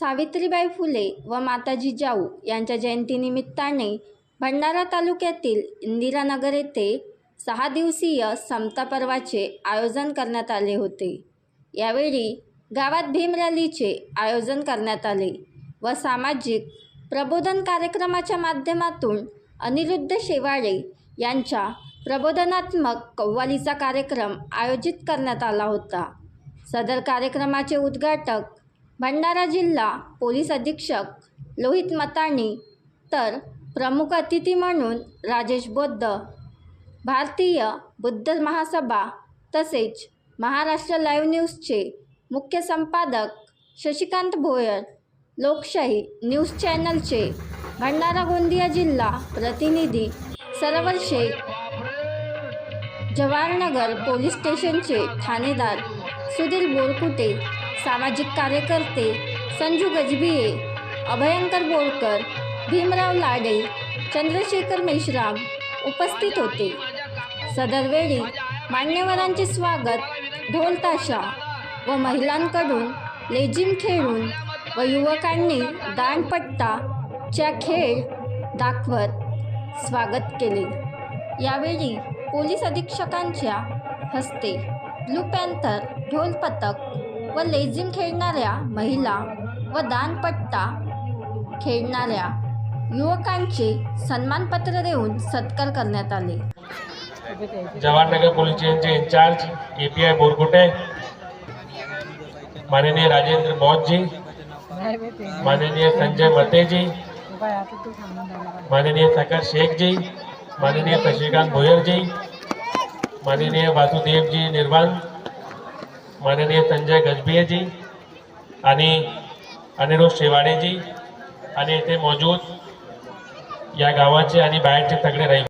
सावित्रीबाई फुले व माता जिजाऊ यांच्या जयंतीनिमित्ताने भंडारा तालुक्यातील इंदिरानगर येथे सहा दिवसीय समता पर्वाचे आयोजन करण्यात आले होते. यावेळी गावात भीम रॅलीचे आयोजन करण्यात आले व सामाजिक प्रबोधन कार्यक्रमाच्या माध्यमातून अनिरुद्ध शेवाळे यांच्या प्रबोधनात्मक कव्वालीचा कार्यक्रम आयोजित करण्यात आला होता. सदर कार्यक्रमाचे उद्घाटक भंडारा जिल्हा पोलीस अधीक्षक लोहित मताणी तर प्रमुख अतिथी म्हणून राजेश बौद्ध भारतीय बुद्ध महासभा तसेच महाराष्ट्र लाईव्ह न्यूजचे मुख्य संपादक शशिकांत भोयर लोकशाही न्यूज चॅनलचे भंडारा गोंदिया जिल्हा प्रतिनिधी सरवर शेख जवाहरनगर पोलीस स्टेशनचे ठाणेदार सुधीर बोरकुटे सामाजिक कार्यकर्ते संजू गजबिये अभयंकर बोरकर भीमराव लाडे चंद्रशेखर मेश्राम उपस्थित होते. सदरवेळी मान्यवरांचे स्वागत ढोलताशा व महिलांकडून लेझिम खेळून व युवकांनी दांडपट्टाच्या खेळ दाखवत स्वागत केले. यावेळी पोलीस अधीक्षकांच्या हस्ते ब्लू पॅन्थर ढोल पथक व लेझिम खेळणाऱ्या महिला व दानपट्टा खेळणाऱ्या युवकांचे सन्मानपत्र देऊन सत्कार करण्यात आले. जवाहरनगर पोलीस यांचे in charge A P I Borkute माननीय राजेंद्र बौद्ध माननीय संजय मतेजी माननीय सकर शेखजी माननीय शशिकांत भोयरजी माननीय वासुदेवजी निर्वाण माननीय संजय गजबियेजी आणि अनिरुद्ध शेवाडेजी आणि इथे मौजूद या गावाचे आणि बाहेरचे सगळे रहिवासी.